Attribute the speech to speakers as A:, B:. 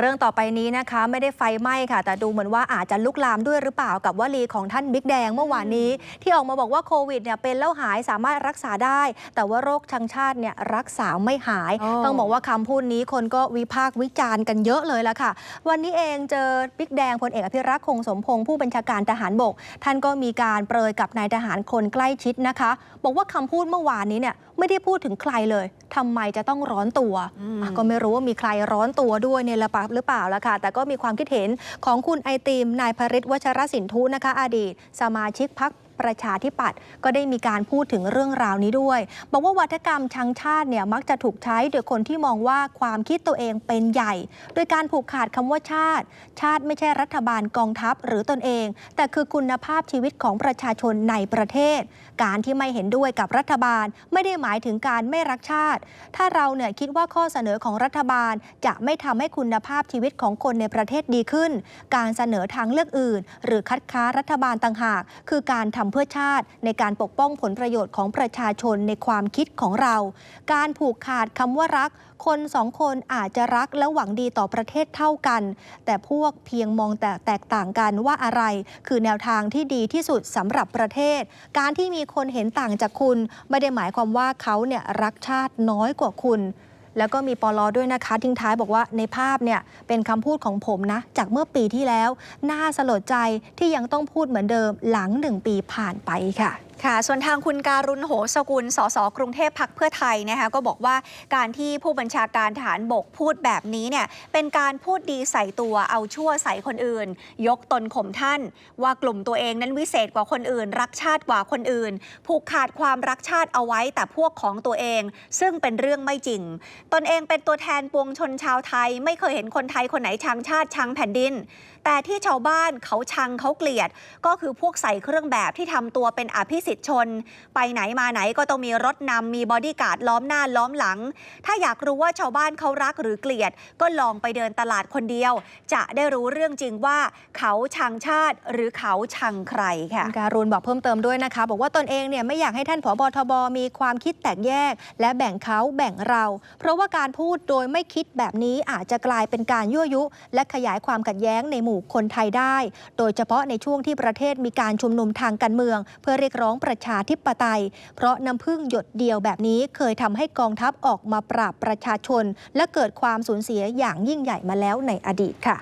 A: เรื่องต่อไปนี้นะคะไม่ได้ไฟไหม้ค่ะ แต่ดูเหมือนว่าอาจจะลุกลามด้วยหรือเปล่ากับวลีของท่านบิ๊กแดงเมื่อวานนี้ ที่ออกมาบอกว่าโควิดเนี่ยเป็นแล้วหายสามารถรักษาได้ แต่ว่าโรคชังชาติเนี่ยรักษาไม่หาย
B: อ๋อ
A: ต้องบอกว่าคำพูดนี้คนก็วิพากษ์วิจารณ์กันเยอะเลยละค่ะ วันนี้เองเจอบิ๊กแดงพลเอกอภิรักษ์คงสมพงษ์ผู้บัญชาการทหารบก ท่านก็มีการเปรยกับนายทหารคนใกล้ชิดนะคะ บอกว่าคำพูดเมื่อวานนี้เนี่ยไม่ได้พูดถึงใครเลยทำไมจะต้องร้อนตัว
B: อืม
A: อะก็ไม่รู้ว่ามีใครร้อนตัวด้วยเนี่ยละปหรือเปล่าล่ะค่ะ แต่ก็มีความคิดเห็นของคุณไอติมนายพริตวัชรสินทุนะคะ อดีต สมาชิกพัก ประชาธิปัตย์ก็ได้มีการพูดถึงเรื่องราวนี้ด้วย บอกว่าวัฒกรรมชังชาติเนี่ยมักจะถูกใช้โดยคนที่มองว่าความคิดตัวเองเป็นใหญ่ โดยการผูกขาดคำว่าชาติ ชาติไม่ใช่รัฐบาลกองทัพหรือตนเอง แต่คือคุณภาพชีวิตของประชาชนในประเทศ การที่ไม่เห็นด้วยกับรัฐบาล ไม่ได้หมายถึงการไม่รักชาติ ถ้าเราเนี่ยคิดว่าข้อเสนอของรัฐบาล จะไม่ทำให้คุณภาพชีวิตของคนในประเทศดีขึ้น การเสนอทางเลือกอื่น หรือคัดค้านรัฐบาลต่างหาก คือการทำเพื่อชาติ ในการปกป้องผลประโยชน์ของประชาชนในความคิดของเรา การผูกขาดคำว่ารัก คนสองคนอาจจะรักและหวังดีต่อประเทศเท่ากัน แต่พวกเพียงมองแต่แตกต่างกันว่าอะไร คือแนวทางที่ดีที่สุดสำหรับประเทศ การที่มีคนเห็นต่างจากคุณ ไม่ได้หมายความว่าเขาเนี่ยรักชาติน้อยกว่าคุณ แล้วก็มีปลอด้วยนะคะ ทิ้งท้ายบอกว่าในภาพเนี่ยเป็นคำพูดของผมนะ จากเมื่อปีที่แล้ว น่าสลดใจที่ยังต้องพูดเหมือนเดิมหลังหนึ่งปีผ่านไปค่ะ
B: ค่ะ ส่วนทางคุณการุณโหสกุล สส กรุงเทพพักเพื่อไทยนะคะก็บอกว่าการที่ผู้บัญชาการฐานบกพูดแบบนี้เนี่ยเป็นการพูดดีใส่ตัวเอาชั่วใส่คนอื่น ยกตนข่มท่าน ว่ากลุ่มตัวเองนั้นวิเศษกว่าคนอื่น รักชาติกว่าคนอื่น ผูกขาดความรักชาติเอาไว้แต่พวกของตัวเอง ซึ่งเป็นเรื่องไม่จริง ตนเองเป็นตัวแทนปวงชนชาวไทย ไม่เคยเห็นคนไทยคนไหนชังชาติชังแผ่นดิน แต่ที่ชาวบ้านเขาชังเขาเกลียด ก็คือพวกใส่เครื่องแบบที่ทำตัวเป็นอภิสิทธิ์ชน ไปไหนมาไหนก็ต้องมีรถนำมีบอดี้การ์ดล้อมหน้าล้อมหลัง ถ้าอยากรู้ว่าชาวบ้านเขารักหรือเกลียด ก็ลองไปเดินตลาดคนเดียว จะได้รู้เรื่องจริงว่าเขาชังชาติหรือเขาชังใครค่ะ
A: การุณบอกเพิ่มเติมด้วยนะคะ บอกว่าตนเองเนี่ยไม่อยากให้ท่านผบทบมีความคิดแตกแยก และแบ่งเขาแบ่งเรา เพราะว่าการพูดโดยไม่คิดแบบนี้อาจจะกลายเป็นการยั่วยุ และขยายความขัดแย้งในหมู่คนไทยได้ โดยเฉพาะในช่วงที่ประเทศมีการชุมนุมทางการเมือง เพื่อเรียกร้ององประชาธิปไตย เพราะน้ำพึ่งหยดเดียวแบบนี้เคยทำให้กองทัพออกมาปราบประชาชน และเกิดความสูญเสียอย่างยิ่งใหญ่มาแล้วในอดีตค่ะ